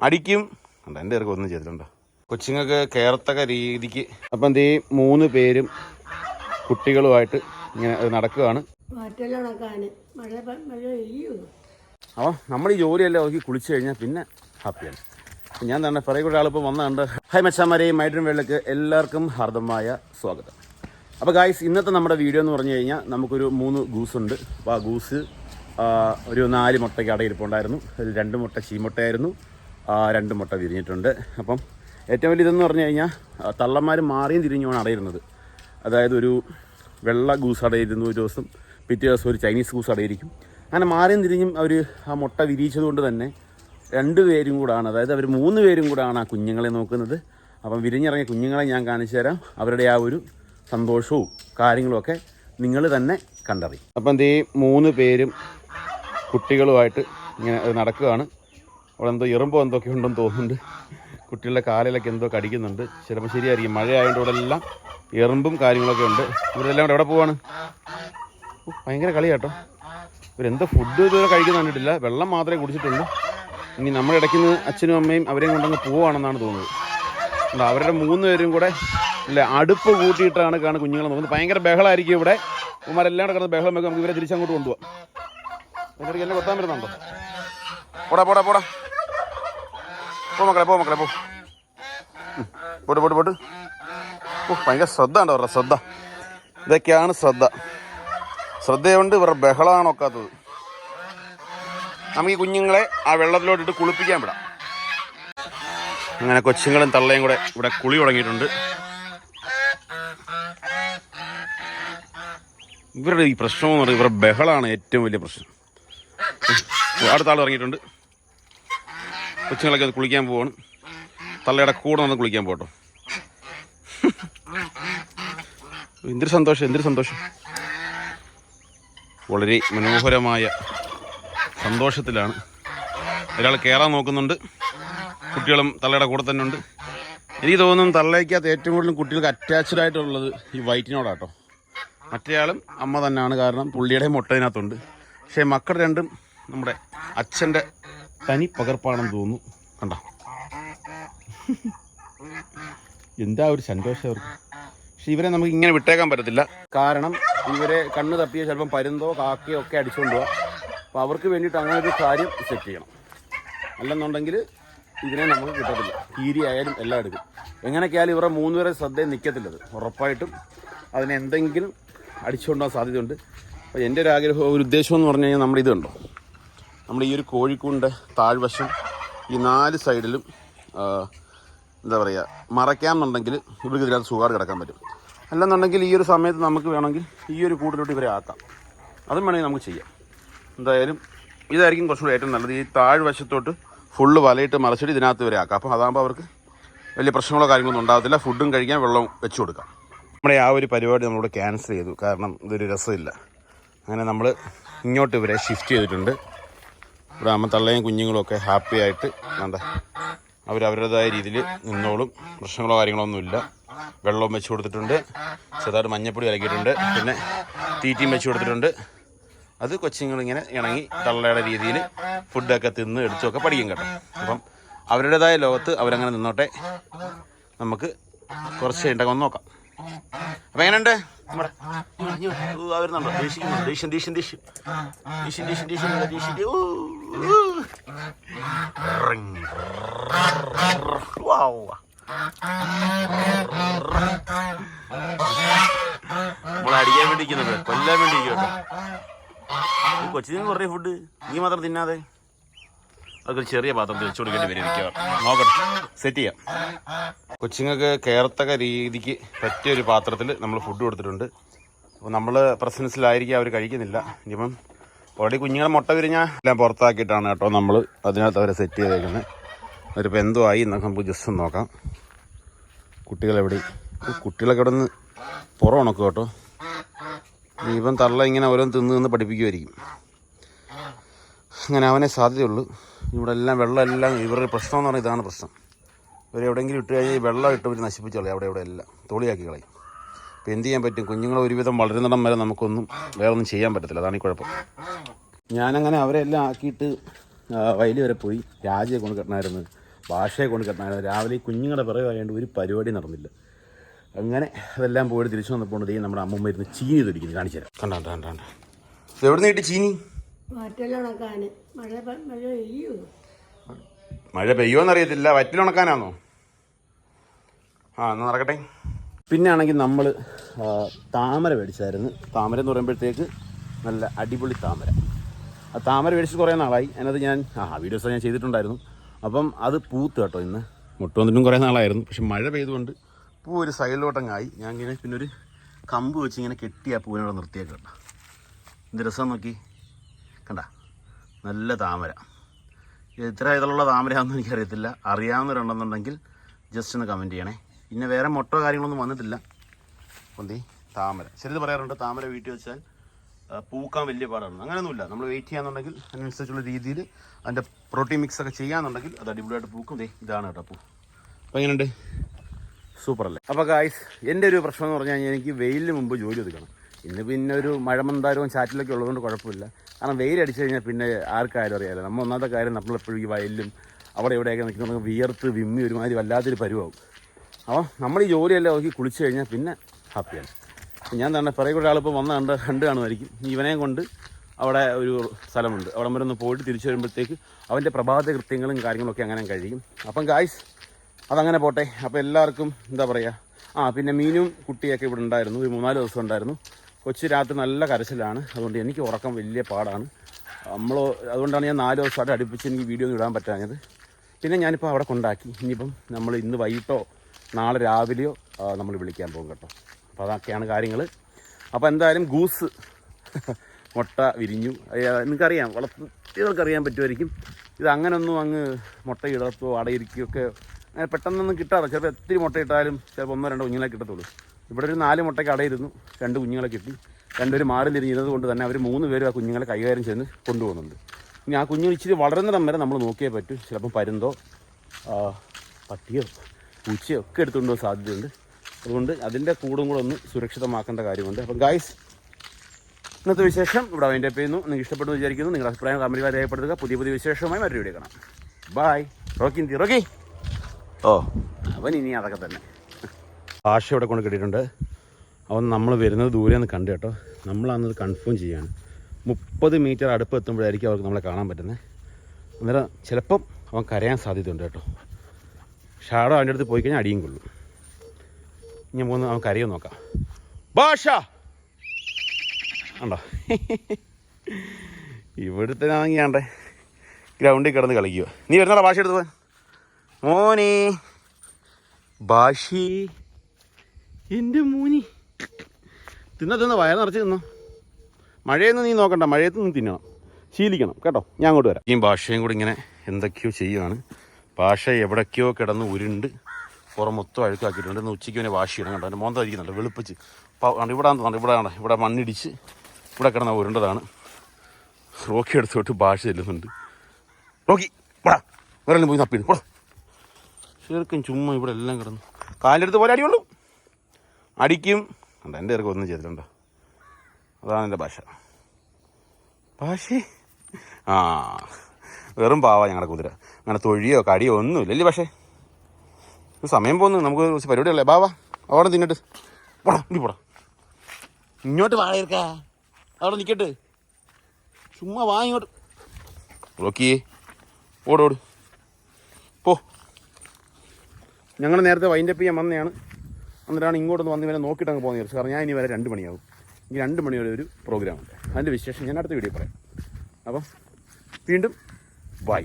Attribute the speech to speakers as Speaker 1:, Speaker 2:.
Speaker 1: അടിക്കും. ഉണ്ട് എന്റെ ഇറക്കം ഒന്നും ചെയ്തിട്ടുണ്ടോ? കൊച്ചുങ്ങൾക്ക് കയറത്തക്ക രീതിക്ക്. അപ്പം എന്തേ മൂന്ന് പേരും കുട്ടികളുമായിട്ട് ഇങ്ങനെ നടക്കുകയാണ്. അപ്പോൾ നമ്മൾ ഈ ജോലിയെല്ലാം ഒതുക്കി കുളിച്ചു കഴിഞ്ഞാൽ പിന്നെ ഹാപ്പിയാണ്. ഞാൻ തന്നെ പറയ കൂടെ ആളിപ്പോൾ വന്നുണ്ട് ഹൈ മച്ചാമാരെയും മൈഡ്രൻ വേളക്ക് എല്ലാവർക്കും ഹാർദമായ സ്വാഗതം. അപ്പോൾ ഗായ്സ് ഇന്നത്തെ നമ്മുടെ വീഡിയോ എന്ന് പറഞ്ഞു കഴിഞ്ഞാൽ നമുക്കൊരു മൂന്ന് ഗൂസ് ഉണ്ട്. അപ്പോൾ ആ ഗൂസ് ഒരു നാല് മുട്ടയ്ക്ക് അടയിരിപ്പുണ്ടായിരുന്നു. അതിൽ രണ്ട് മുട്ട ചീമുട്ടയായിരുന്നു. ആ, രണ്ട് മുട്ട വിരിഞ്ഞിട്ടുണ്ട്. അപ്പം ഏറ്റവും വലിയ ഇതെന്ന് പറഞ്ഞു കഴിഞ്ഞാൽ തള്ളന്മാർ മാറിയും തിരിഞ്ഞുമാണ് അടയിരുന്നത്. അതായത് ഒരു വെള്ള ഗൂസ് അടയിരുന്നു ഒരു ദിവസം പിറ്റേ ദിവസം ഒരു ചൈനീസ് ഗൂസ് അടയിരിക്കും. അങ്ങനെ മാറിയും തിരിഞ്ഞും അവർ ആ മുട്ട വിരിയിച്ചത് കൊണ്ട് തന്നെ രണ്ട് പേരും കൂടാണ് അതായത് അവർ മൂന്ന് പേരും കൂടാണ് ആ കുഞ്ഞുങ്ങളെ നോക്കുന്നത്. അപ്പം വിരിഞ്ഞിറങ്ങിയ കുഞ്ഞുങ്ങളെ ഞാൻ കാണിച്ചു തരാം. അവരുടെ ആ ഒരു സന്തോഷവും കാര്യങ്ങളുമൊക്കെ നിങ്ങൾ തന്നെ കണ്ടറിയും. അപ്പം എന്തേ മൂന്ന് പേരും കുട്ടികളുമായിട്ട് ഇങ്ങനെ നടക്കുകയാണ്. അവിടെ എന്തോ ഇറുമ്പോ എന്തൊക്കെ ഉണ്ടെന്ന് തോന്നുന്നുണ്ട്. കുട്ടികളുടെ കാലിലൊക്കെ എന്തോ കടിക്കുന്നുണ്ട്. ചിലപ്പോൾ ശരിയായിരിക്കും. മഴ ആയതുകൊണ്ട് ഇവിടെ എല്ലാം എറുമ്പും കാര്യങ്ങളൊക്കെ ഉണ്ട്. ഇവരെല്ലാം കൂടെ എവിടെ പോവാണ്? ഭയങ്കര കളി കേട്ടോ ഇവരെന്തോ ഫുഡ് ഇതുവരെ കഴിക്കുന്ന കണ്ടിട്ടില്ല വെള്ളം മാത്രമേ കുടിച്ചിട്ടുള്ളൂ. ഇനി നമ്മുടെ ഇടയ്ക്ക് നിന്ന് അച്ഛനും അമ്മയും അവരെയും കൊണ്ടങ്ങ് പോവാണെന്നാണ് തോന്നുന്നത്. അവരുടെ മൂന്ന് പേരും കൂടെ അല്ലെ അടുപ്പ് കൂട്ടിയിട്ടാണ് കാണുന്നത് കുഞ്ഞുങ്ങളെ നോക്കുന്നത്. ഭയങ്കര ബഹളമായിരിക്കും ഇവിടെ. ഉമ്മാരെല്ലാം കൂടെ കിടന്ന് ബഹളം വെക്കും നമുക്ക് ഇവരെ തിരിച്ചങ്ങോട്ട് കൊണ്ടുപോകാം എന്നെ കൊത്താൻ വരുന്നുണ്ടോ പോടാ പോടാ പോടാ. പോ മക്കളെ പോ മക്കളെ പോ. പോട്ട് പോട്ട് പോട്ട്. ഭയങ്കര ശ്രദ്ധ ഉണ്ടോ അവരുടെ ശ്രദ്ധ? ഇതൊക്കെയാണ് ശ്രദ്ധ. ശ്രദ്ധയുണ്ട് ഇവരുടെ ബഹളമാണ് ഒക്കാത്തത്. നമുക്ക് ഈ കുഞ്ഞുങ്ങളെ ആ വെള്ളത്തിലോട്ടിട്ട് കുളിപ്പിക്കാൻ വിടാം. അങ്ങനെ കൊച്ചുങ്ങളും തള്ളയും കൂടെ ഇവിടെ കുളി തുടങ്ങിയിട്ടുണ്ട്. ഇവരുടെ ഈ പ്രശ്നം എന്ന് പറയുന്നത് ഇവരുടെ ബഹളമാണ് ഏറ്റവും വലിയ പ്രശ്നം. അടുത്ത ആൾ ഇറങ്ങിയിട്ടുണ്ട്. കൊച്ചുങ്ങളൊക്കെ ഒന്ന് കുളിക്കാൻ പോവാണ്. തള്ളയുടെ കൂടെ നിന്ന് കുളിക്കാൻ പോട്ടോ. എന്തൊരു സന്തോഷം എന്തൊരു സന്തോഷം. വളരെ മനോഹരമായ സന്തോഷത്തിലാണ്. ഒരാൾ കയറാൻ നോക്കുന്നുണ്ട്. കുട്ടികളും തള്ളയുടെ കൂടെ തന്നെ ഉണ്ട്. എനിക്ക് തോന്നുന്നു തള്ളയ്ക്കകത്ത് ഏറ്റവും കൂടുതൽ കുട്ടികൾക്ക് അറ്റാച്ച്ഡ് ആയിട്ടുള്ളത് ഈ വൈറ്റിനോടാട്ടോ. മറ്റേയാളും അമ്മ തന്നെയാണ്. കാരണം പുള്ളിയുടെ മുട്ടതിനകത്തുണ്ട് പക്ഷേ മക്കൾ രണ്ടും നമ്മുടെ അച്ഛന്റെ തനി പകർപ്പാണെന്ന് തോന്നുന്നു. കണ്ട? എന്താ ഒരു സന്തോഷം അവർക്ക്? പക്ഷെ ഇവരെ നമുക്ക് ഇങ്ങനെ വിട്ടേക്കാൻ പറ്റത്തില്ല. കാരണം ഇവരെ കണ്ണ് തപ്പിയ ചിലപ്പം പരുന്തോ കാക്കയോ ഒക്കെ അടിച്ചുകൊണ്ട് പോവാം. അപ്പോൾ അവർക്ക് വേണ്ടിയിട്ട് അങ്ങനെ ഒരു കാര്യം സെറ്റ് ചെയ്യണം. അല്ലെന്നുണ്ടെങ്കിൽ ഇതിനെ നമുക്ക് കിട്ടത്തില്ല. കീരി ആയാലും എല്ലാം എടുക്കും. എങ്ങനെയൊക്കെയായാലും ഇവരുടെ മൂന്നുപേരെ ശ്രദ്ധയിൽ നിൽക്കത്തില്ലത് ഉറപ്പായിട്ടും അതിനെന്തെങ്കിലും അടിച്ചുകൊണ്ടുപോകാൻ സാധ്യതയുണ്ട്. അപ്പോൾ എന്റെ ഒരു ആഗ്രഹം ഒരു ഉദ്ദേശം എന്ന് പറഞ്ഞു കഴിഞ്ഞാൽ നമ്മുടെ ഇത് നമ്മുടെ ഈ ഒരു കോഴിക്കൂടിന്റെ താഴ്വശം ഈ നാല് സൈഡിലും എന്താ പറയുക മറയ്ക്കാമെന്നുണ്ടെങ്കിൽ ഇവർക്ക് ഇതിനകത്ത് സുഖാട് കിടക്കാൻ പറ്റും. അല്ലെന്നുണ്ടെങ്കിൽ ഈ ഒരു സമയത്ത് നമുക്ക് വേണമെങ്കിൽ ഈ ഒരു കൂടിലോട്ട് ഇവരെ ആക്കാം. അതും വേണമെങ്കിൽ നമുക്ക് ചെയ്യാം. എന്തായാലും ഇതായിരിക്കും കുറച്ചുകൂടി ഏറ്റവും നല്ലത്. ഈ താഴ്വശത്തോട്ട് ഫുള്ള് വലയിട്ട് മറച്ചിട്ട് ഇതിനകത്ത് വരെ ആക്കാം. അപ്പോൾ അതാകുമ്പോൾ അവർക്ക് വലിയ പ്രശ്നങ്ങളോ കാര്യങ്ങളൊന്നും ഉണ്ടാകത്തില്ല. ഫുഡും കഴിക്കാൻ വെള്ളവും വെച്ച് കൊടുക്കാം. നമ്മുടെ ആ ഒരു പരിപാടി നമ്മളിവിടെ ക്യാൻസൽ ചെയ്തു. കാരണം ഇതൊരു രസമില്ല. അങ്ങനെ നമ്മൾ ഇങ്ങോട്ട് ഇവരെ ഷിഫ്റ്റ് ചെയ്തിട്ടുണ്ട്. ഇവിടെ കുഞ്ഞുങ്ങളൊക്കെ കുഞ്ഞുങ്ങളും ഒക്കെ ഹാപ്പി ആയിട്ട് വേണ്ട. അവരവരുടേതായ രീതിയിൽ നിന്നോളും. പ്രശ്നങ്ങളോ കാര്യങ്ങളോ ഒന്നുമില്ല വെള്ളവും വെച്ച് കൊടുത്തിട്ടുണ്ട്. ചെറുതായിട്ട് മഞ്ഞപ്പൊടി ഇറക്കിയിട്ടുണ്ട് പിന്നെ തീറ്റയും വെച്ച് കൊടുത്തിട്ടുണ്ട്. അത് കൊച്ചുങ്ങളിങ്ങനെ ഇണങ്ങി തള്ളയുടെ രീതിയിൽ ഫുഡൊക്കെ തിന്ന് എടുത്തൊക്കെ പഠിക്കും കേട്ടോ. അപ്പം അവരുടേതായ ലോകത്ത് അവരങ്ങനെ നിന്നോട്ടെ. നമുക്ക് കുറച്ച് ഒന്ന് നോക്കാം. അപ്പൊ എങ്ങനെയുണ്ട്? വരുന്നുണ്ടോ? അടിക്കാൻ വേണ്ടി കൊല്ലാൻ വേണ്ടി കൊച്ചിന് കൊറേ ഫുഡ് നീ മാത്രം തിന്നാതെ. അതൊക്കെ ചെറിയ പാത്രത്തിൽ തിരിച്ചു കൊടുക്കേണ്ടി വരും നോക്കട്ടെ സെറ്റ് ചെയ്യാം. കൊച്ചുങ്ങൾക്ക് കയറത്തക്ക രീതിക്ക് പറ്റിയ ഒരു പാത്രത്തിൽ നമ്മൾ ഫുഡ് കൊടുത്തിട്ടുണ്ട്. അപ്പോൾ നമ്മൾ പ്രസൻസിലായിരിക്കും അവർ കഴിക്കുന്നില്ല. ഇനിയിപ്പം ഓൾറെഡി കുഞ്ഞുങ്ങളെ മുട്ട വിരിഞ്ഞാൽ എല്ലാം പുറത്താക്കിയിട്ടാണ് കേട്ടോ നമ്മൾ അതിനകത്ത് അവരെ സെറ്റ് ചെയ്തേക്കുന്നത് അവരിപ്പോൾ എന്തോ ആയി എന്നൊക്കെ നമുക്ക് ജസ്റ്റ് നോക്കാം. കുട്ടികളെവിടെ കുട്ടികളൊക്കെ ഇവിടെ നിന്ന് പുറം ഉണക്കും കേട്ടോ. ഇനിയിപ്പം തള്ള ഇങ്ങനെ ഓരോന്ന് തിന്ന് നിന്ന് പഠിപ്പിക്കുമായിരിക്കും അങ്ങനെ അവനെ സാധ്യതയുള്ളൂ. ഇവിടെ എല്ലാം വെള്ളം എല്ലാം ഇവരുടെ പ്രശ്നം എന്ന് പറഞ്ഞാൽ ഇതാണ് പ്രശ്നം. ഇവർ എവിടെയെങ്കിലും ഇട്ട് കഴിഞ്ഞാൽ ഈ വെള്ളം ഇട്ട് ഇവർ നശിപ്പിച്ചു കളയും അവിടെ ഇവിടെ എല്ലാം. തോളിയാക്കി കളയും. അപ്പോൾ എന്ത് ചെയ്യാൻ പറ്റും? കുഞ്ഞുങ്ങൾ ഒരുവിധം വളരുന്നിടം വരെ നമുക്കൊന്നും വേറെ ഒന്നും ചെയ്യാൻ പറ്റത്തില്ല. അതാണ് ഈ കുഴപ്പം. ഞാനങ്ങനെ അവരെ എല്ലാം ആക്കിയിട്ട് വയലി വരെ പോയി രാജയെ കൊണ്ട് കിട്ടണമായിരുന്നു ഭാഷയെ കൊണ്ട് കിട്ടണമായിരുന്നു. രാവിലെ കുഞ്ഞുങ്ങളുടെ പിറകെ ആയതുകൊണ്ട് ഒരു പരിപാടി നടന്നില്ല. അങ്ങനെ അതെല്ലാം പോയിട്ട് തിരിച്ചു വന്നപ്പോൾ ദേ നമ്മുടെ അമ്മമ്മ ഇരുന്ന് ചീനി തൊടിക്കുന്നു കാണിച്ചു തരാം കണ്ടോ കണ്ട കണ്ട. എവിടെ നിന്ന് കിട്ടി ചീനി?
Speaker 2: മഴ പെയ്യോന്നറിയത്തില്ല പെയ്യൂ?
Speaker 1: മഴ ആ എന്നാ നടക്കട്ടെ. പിന്നെ ആണെങ്കിൽ നമ്മൾ താമര മേടിച്ചായിരുന്നു. താമര എന്ന് പറയുമ്പോഴത്തേക്ക് നല്ല അടിപൊളി താമര. ആ താമര മേടിച്ച് കുറേ നാളായി. അതിനകത്ത് ഞാൻ ആ വീഡിയോസ് ഞാൻ ചെയ്തിട്ടുണ്ടായിരുന്നു. അപ്പം അത് പൂത്ത് കേട്ടോ ഇന്ന്. മുട്ട വന്നിട്ടും കുറേ നാളായിരുന്നു. പക്ഷെ മഴ പെയ്തുകൊണ്ട് പൂ ഒരു സൈഡിലോട്ടങ്ങായി. ഞാൻ ഇങ്ങനെ പിന്നെ ഒരു കമ്പ് വെച്ച് ഇങ്ങനെ കെട്ടി ആ പൂവിനോട് നിർത്തിയേക്കട്ടോ കേട്ടോ എന്ത് രസം നോക്കി. കണ്ട നല്ല താമര. എത്ര ഇതിലുള്ള താമരയാണെന്ന് എനിക്കറിയത്തില്ല. അറിയാവുന്നവരുണ്ടെന്നുണ്ടെങ്കിൽ ജസ്റ്റ് ഒന്ന് കമന്റ് ചെയ്യണേ. പിന്നെ വേറെ മുട്ടോ കാര്യങ്ങളൊന്നും വന്നിട്ടില്ല. പൊന്തി താമര. ചിലത് പറയാറുണ്ട് താമര വീട്ടിൽ വെച്ചാൽ പൂക്കാൻ വലിയ പാടാണ്. അങ്ങനെയൊന്നുമില്ല. നമ്മൾ വെയിറ്റ് ചെയ്യാന്നുണ്ടെങ്കിൽ അതിനനുസരിച്ചുള്ള രീതിയിൽ അതിന്റെ പ്രോട്ടീൻ മിക്സ് ഒക്കെ ചെയ്യാന്നുണ്ടെങ്കിൽ അത് അടിപൊളിയായിട്ട് പൂക്കും. ദേ ഇതാണ് കേട്ടോ പൂ. അപ്പോൾ എങ്ങനെയുണ്ട്? സൂപ്പർ അല്ലേ അപ്പോൾ ഗായ്സ് എന്റെ ഒരു പ്രശ്നം എന്ന് പറഞ്ഞു കഴിഞ്ഞാൽ എനിക്ക് വെയിലിന് മുമ്പ് ജോലി ഒതുക്കണം. ഇന്ന് പിന്നെ ഒരു മഴമന്താരവും ചാറ്റിലൊക്കെ ഉള്ളതുകൊണ്ട് കുഴപ്പമില്ല. കാരണം വെയിൽ അടിച്ചു കഴിഞ്ഞാൽ പിന്നെ ആർക്കാരും അറിയാലോ. നമ്മൾ ഒന്നാമത്തെ കാര്യം നമ്മളെപ്പോഴും ഈ വയലിലും അവിടെ ഇവിടെയൊക്കെ നിൽക്കുന്ന വിയർത്ത് വിമ്മി ഒരുമാതിരി വല്ലാത്തൊരു പരുവാകും അപ്പോൾ നമ്മൾ ഈ ജോലിയെല്ലാം നോക്കി കുളിച്ചു കഴിഞ്ഞാൽ പിന്നെ ഹാപ്പിയാണ്. ഞാൻ തന്നെ പിറകെ കൂടെ ആളിപ്പോൾ വന്ന കണ്ട് കണ്ട് കാണുമായിരിക്കും. ഇവനെയും കൊണ്ട് അവിടെ ഒരു സ്ഥലമുണ്ട്. അവിടെ വരെ ഒന്ന് പോയിട്ട് തിരിച്ചു വരുമ്പോഴത്തേക്ക് അവന്റെ പ്രഭാത കൃത്യങ്ങളും കാര്യങ്ങളൊക്കെ അങ്ങനെ കഴിയും. അപ്പം ഗായ്സ് അതങ്ങനെ പോട്ടെ. അപ്പോൾ എല്ലാവർക്കും എന്താ പറയുക? ആ പിന്നെ മീനും കുട്ടിയൊക്കെ ഇവിടെ ഉണ്ടായിരുന്നു. ഒരു മൂന്നാൽ ദിവസം ഉണ്ടായിരുന്നു. കൊച്ചു രാത്രി നല്ല കരച്ചിലാണ്. അതുകൊണ്ട് എനിക്ക് ഉറക്കം വലിയ പാടാണ്. നമ്മൾ അതുകൊണ്ടാണ് ഞാൻ നാല് ദിവസമായിട്ട് അടുപ്പിച്ച് എനിക്ക് വീഡിയോ ഒന്നും ഇടാൻ പറ്റാഞ്ഞത്. പിന്നെ ഞാനിപ്പോൾ അവിടെ കൊണ്ടാക്കി. ഇനിയിപ്പം നമ്മൾ ഇന്ന് വൈകിട്ടോ നാളെ രാവിലെയോ നമ്മൾ വിളിക്കാൻ പോകും കേട്ടോ. അപ്പോൾ അതൊക്കെയാണ് കാര്യങ്ങൾ അപ്പോൾ എന്തായാലും ഗൂസ് മുട്ട വിരിഞ്ഞു. നിങ്ങൾക്കറിയാം വളർത്തിയവർക്ക് അറിയാൻ പറ്റുമായിരിക്കും. ഇത് അങ്ങനൊന്നും അങ്ങ് മുട്ട ഇടത്തോ അടയിരിക്കുകയോ ഒക്കെ അങ്ങനെ പെട്ടെന്നൊന്നും കിട്ടാറില്ല. ചിലപ്പോൾ എത്തിരി മുട്ട ഇട്ടാലും ചിലപ്പോൾ ഒന്നോ രണ്ടോ കുഞ്ഞുങ്ങളെ കിട്ടത്തുള്ളൂ. ഇവിടെ ഒരു നാല് മുട്ടയ്ക്ക് അടയിരുന്നു. രണ്ട് കുഞ്ഞുങ്ങളെ കിട്ടി. രണ്ടുപേരും മാറിലിരിഞ്ഞത് കൊണ്ട് തന്നെ അവർ മൂന്ന് പേരും ആ കുഞ്ഞുങ്ങളെ കൈകാര്യം ചെയ്ത് കൊണ്ടുപോകുന്നുണ്ട്. ഇനി ആ കുഞ്ഞുങ്ങൾ ഇച്ചിരി വളരുന്നിടം വരെ നമ്മൾ നോക്കിയേ പറ്റൂ. ചിലപ്പോൾ പരുന്തോ പട്ടിയോ പൂച്ചയോ ഒക്കെ എടുത്തുകൊണ്ടോ സാധ്യതയുണ്ട്. അതുകൊണ്ട് അതിന്റെ കൂടും കൂടെ ഒന്ന് സുരക്ഷിതമാക്കേണ്ട കാര്യമുണ്ട്. അപ്പം ഗായ്സ് ഇന്നത്തെ വിശേഷം ഇവിടെ അതിന്റെ ചെയ്യുന്നു. നിങ്ങൾക്ക് ഇഷ്ടപ്പെട്ടു വിചാരിക്കുന്നു. നിങ്ങളുടെ അഭിപ്രായം കമന്റുകൾ രേഖപ്പെടുത്തുക. പുതിയ പുതിയ വിശേഷമായി മറ്റൊരു വീഡിയോ കാണാം. ബായ് റോക്കി റോക്കി ഓ. അവൻ ഇനി അതൊക്കെ തന്നെ. ഭാഷ ഇവിടെ കൊണ്ട് കിട്ടിയിട്ടുണ്ട്. അവൻ നമ്മൾ വരുന്നത് ദൂരെ നിന്ന് കണ്ടു കേട്ടോ. നമ്മളന്നത് കൺഫേം ചെയ്യാണ്. മുപ്പത് മീറ്റർ അടുപ്പ് എത്തുമ്പോഴായിരിക്കും അവർക്ക് നമ്മളെ കാണാൻ പറ്റുന്നത് അന്നേരം ചിലപ്പം അവൻ കരയാൻ സാധ്യതയുണ്ട് കേട്ടോ. ഷാഡോ അവന്റെ അടുത്ത് പോയി കഴിഞ്ഞാൽ അടിയും കൊള്ളും. ഇനി പോകുന്ന അവൻ കരയോ നോക്കാം. ഭാഷ ഉണ്ടോ ഇവിടുത്തെ ആണെങ്കിയാണ്ടേ ഗ്രൗണ്ടിൽ കിടന്ന് കളിക്കുക നീ വരുന്നോടാ ഭാഷ എടുത്ത് പോവാൻ മോനെ. ഭാഷി എന്റെ മോനി. തിന്ന തിന്ന വയർ നിറച്ച് തിന്നോ. മഴയൊന്നും നീ നോക്കണ്ട മഴയത്ത് നിന്ന് തിന്നണം. ശീലിക്കണം കേട്ടോ? ഞാൻ അങ്ങോട്ട് വരാം. ഈ ഭാഷയും കൂടി ഇങ്ങനെ എന്തൊക്കെയോ ചെയ്യുവാണ്. ഭാഷ എവിടേക്കോ കിടന്ന് ഉരുണ്ട് പുറം മൊത്തം അഴുക്കാക്കിയിട്ടുണ്ട്. ഇന്ന് ഉച്ചയ്ക്ക് പിന്നെ ചെയ്യണം കണ്ടോ? എന്റെ മോന്ത ഇരിക്കുന്നുണ്ട് വെളുപ്പിച്ച്. ഇവിടെ ഇവിടെ ആണ് ഇവിടെ മണ്ണിടിച്ച് ഇവിടെ കിടന്ന ഉരുണ്ടതാണ്. റോക്കി എടുത്തോട്ട് ഭാഷ ചെല്ലുന്നുണ്ട്. റോക്കി പോടാ. വേറെ പോയി തപ്പി പോടാ. ചുമ്മാ ഇവിടെ എല്ലാം കിടന്നു. കാലിന്റെ അടുത്ത് പോരാടിയുള്ളൂ അടിക്കും. കണ്ടോ എന്റെ ഇറക്കം ഒന്നും ചെയ്തിട്ടുണ്ടോ? അതാണ് എന്റെ ഭാഷ. ഭാഷ? ആ വെറും പാവാ ഞങ്ങളുടെ കുതിര. അങ്ങനെ തൊഴിയോ കടിയോ ഒന്നുമില്ല ഇല്ലല്ലേ പക്ഷേ സമയം പോകുന്നു നമുക്ക് കുറച്ച് പരിപാടിയല്ലേ ബാവാ അവിടെ തിന്നിട്ട് പോടാ ഇനി പോടാ. ഇങ്ങോട്ട് വാഴയിരിക്കാ അവിടെ നിൽക്കട്ടെ ചുമ്മാ വാ ഇങ്ങോട്ട്. നോക്കിയേ ഓടോട് പോ. ഞങ്ങൾ നേരത്തെ വൈൻഡപ്പ് ചെയ്യാൻ വന്നതാണ്. എന്നിട്ടാണ് ഇങ്ങോട്ടൊന്ന് വന്ന് ഇവരെ നോക്കിയിട്ട് അങ്ങ് പോകുന്നത് കാരണം ഞാൻ ഇനി വരെ രണ്ട് മണിയാവും. ഇനി രണ്ട് മണിയുടെ ഒരു പ്രോഗ്രാം ഉണ്ട്. അതിന്റെ വിശേഷം ഞാൻ അടുത്ത വീഡിയോ പറയാം. അപ്പം വീണ്ടും ബൈ